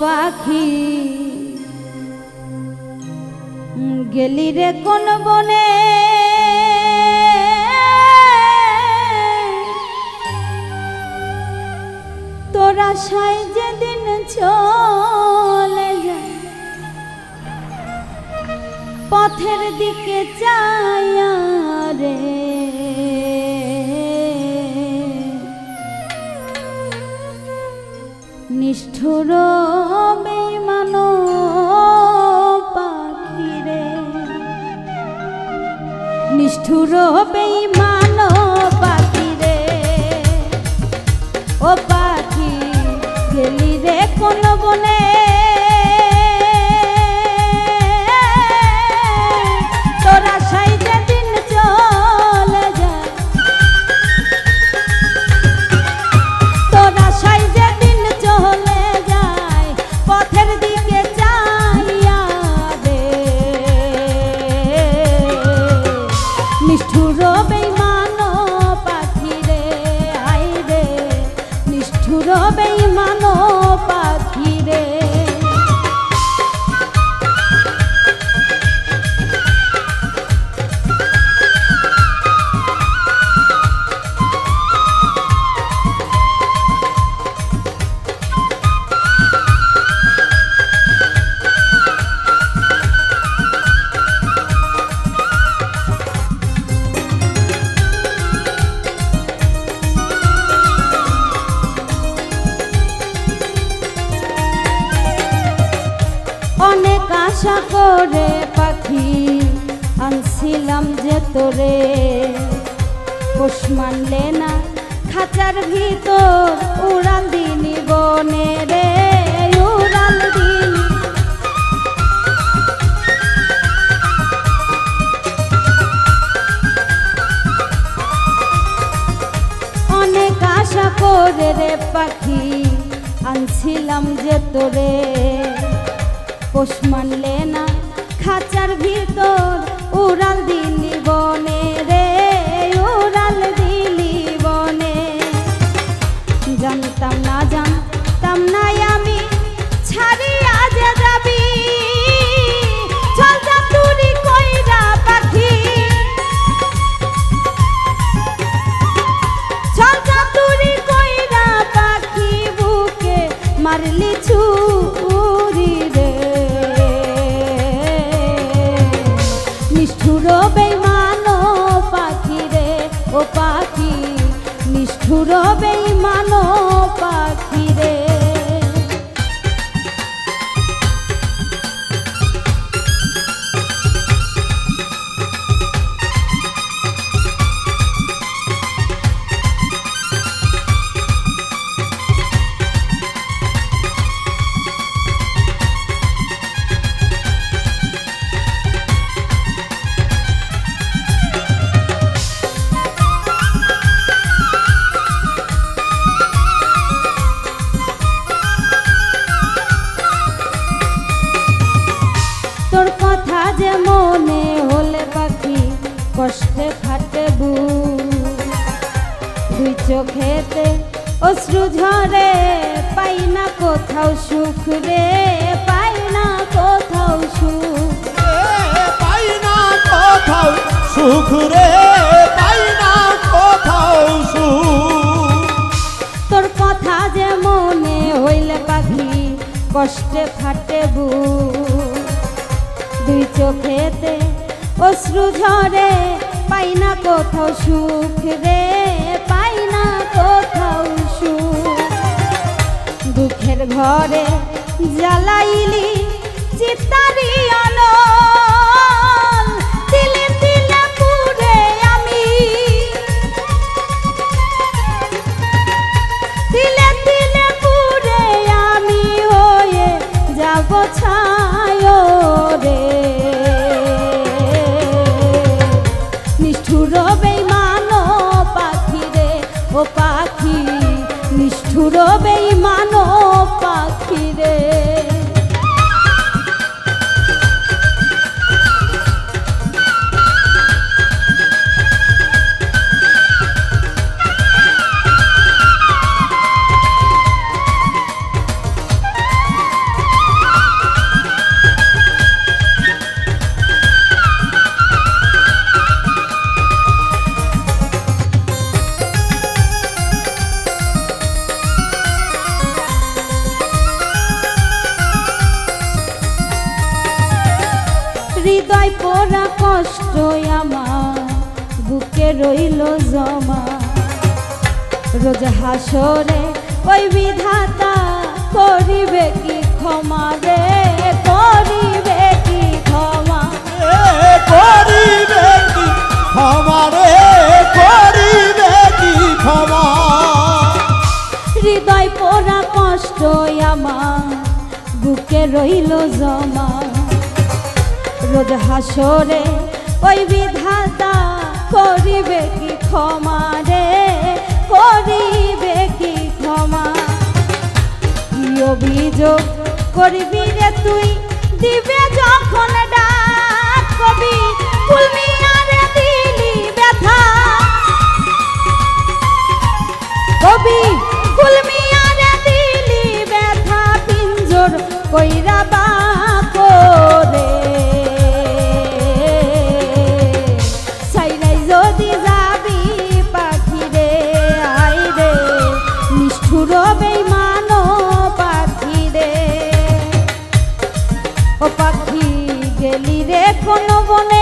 পাখি। গেলি রে কোন বনে। তোরা সাই যেদিন চলে যায় পথের দিকে চায়া রে নিষ্ঠুর বেমান পাখিরে। নিষ্ঠুর বেমান নিষ্ঠুর বেইমান আশা করে পাখি আনছিলাম যে তোরে। পোষ মানলে না খাঁচার ভিতর উড়াল দিনি বনে রে উড়াল দিনি। অনেক আশা করে রে পাখি আনছিলাম যে তোরে। পোষ মানলে না, খাঁচার ভিতর উড়াল দিলি বনে রে, উড়াল দিলি বনে। জানতাম না জানতাম না আমি ছাড়িয়া যে যাবি। মারলি ছুরি যে মনে হলে পাখি কষ্টে ফাটে বু দুই চোখেতে অশ্রু ঝরে পাই না কোথাও সুখ রে পাই না কোথাও সুখ। পাই না কোথাও সুখ রে পাই না কোথাও সুখ। তোর কথা যে মনে হইলে পাখি কষ্টে ফাটে বু দুই চোখেতে অশ্রু ঝরে, পাই না কোথাও সুখ রে, পাই না কোথাও সুখ। দুঃখের ঘরে জ্বালাইলি চিতারি অনল ছায় হৃদয় পড়া কষ্ট আমার বুকে রইল জমা। রোজ হাসরে ওই বিধাতা করিবে কি ক্ষমা রে? করিবে কি ক্ষমা? করিবে কি ক্ষমা রে? করিবে কি ক্ষমা? হৃদয় পড়া কষ্ট আমার বুকে রইল জমা। রোজ হাসরে, ওই বিধাতা করিবে কি ক্ষমা রে? করিবে কি ক্ষমা? কি অভিযোগ করবি রে তুই? দিবে যখন ডাক কবি ব্যথা। কবি বলি রে কোনো বলে